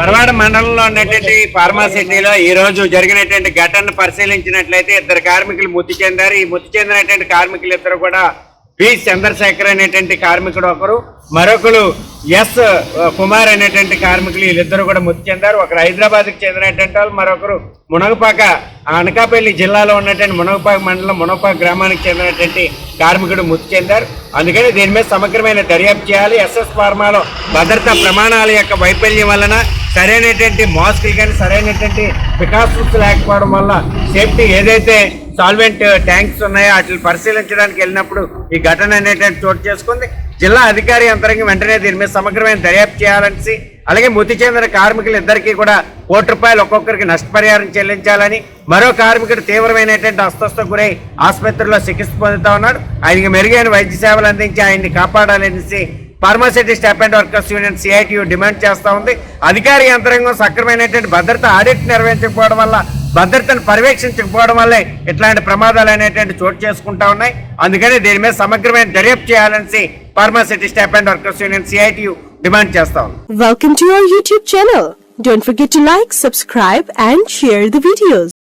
పరవాడ మండలంలో ఉన్నటువంటి ఫార్మాసిటీలో ఈ రోజు జరిగినటువంటి ఘటనను పరిశీలించినట్లయితే ఇద్దరు కార్మికులు మృతి చెందారు. ఈ మృతి చెందినటువంటి కార్మికులు ఇద్దరు కూడా పి. చంద్రశేఖర్ అనేటువంటి కార్మికుడు ఒకరు. మరొకరు ఎస్. కుమార్ అనేటువంటి కార్మికులు వీళ్ళిద్దరు కూడా మృతి చెందారు. ఒకరు హైదరాబాద్కి చెందినటువంటి వాళ్ళు మరొకరు మునగపాక అనకాపల్లి జిల్లాలో ఉన్నటువంటి మునగపాక మండలం మునగపాక గ్రామానికి చెందినటువంటి కార్మికుడు మృతి చెందారు. అందుకని దీని మీద సమగ్రమైన దర్యాప్తు చేయాలి. ఎస్ఎస్ ఫార్మాలో భద్రతా ప్రమాణాల యొక్క వైఫల్యం వలన సరైనటువంటి మాస్కులు కానీ సరైనటువంటి ప్రికాషన్స్ లేకపోవడం వల్ల సేఫ్టీ ఏదైతే సాల్వెంట్ ట్యాంక్స్ ఉన్నాయో వాటిని పరిశీలించడానికి వెళ్ళినప్పుడు ఈ ఘటన అనేటువంటి చోటు చేసుకుంది. జిల్లా అధికారి యంత్రాంగం వెంటనే దీని మీద సమగ్రమైన దర్యాప్తు చేయాలని అలాగే మృతి చెందిన కార్మికులు ఇద్దరికీ కూడా కోటి రూపాయలు ఒక్కొక్కరికి నష్టపరిహారం చెల్లించాలని మరో కార్మికుడు తీవ్రమైనటువంటి అస్వస్థ గురై ఆసుపత్రిలో చికిత్స పొందుతా ఉన్నాడు. ఆయనకి మెరుగైన వైద్య సేవలు అందించి ఆయన్ని కాపాడాలనేసి pharmacist staff and workers union CITU demand చేస్తూ ఉంది. అధికార యంత్రాంగం సక్రమైనటువంటి భద్రత ఆడిట్ నిర్వహించకపోవడం వల్ల భద్రతను పర్యవేక్షించకపోవడం వల్లే ఇట్లాంటి ప్రమాదాలు అనేటువంటి చోటు చేసుకుంటా ఉన్నాయి. అందుకని దీని మీద సమగ్రమైన దర్యాప్తు చేయాలని pharmacist staff and workers union CITU demand చేస్తా ఉంది. Welcome to your YouTube channel don't forget to like subscribe and share the videos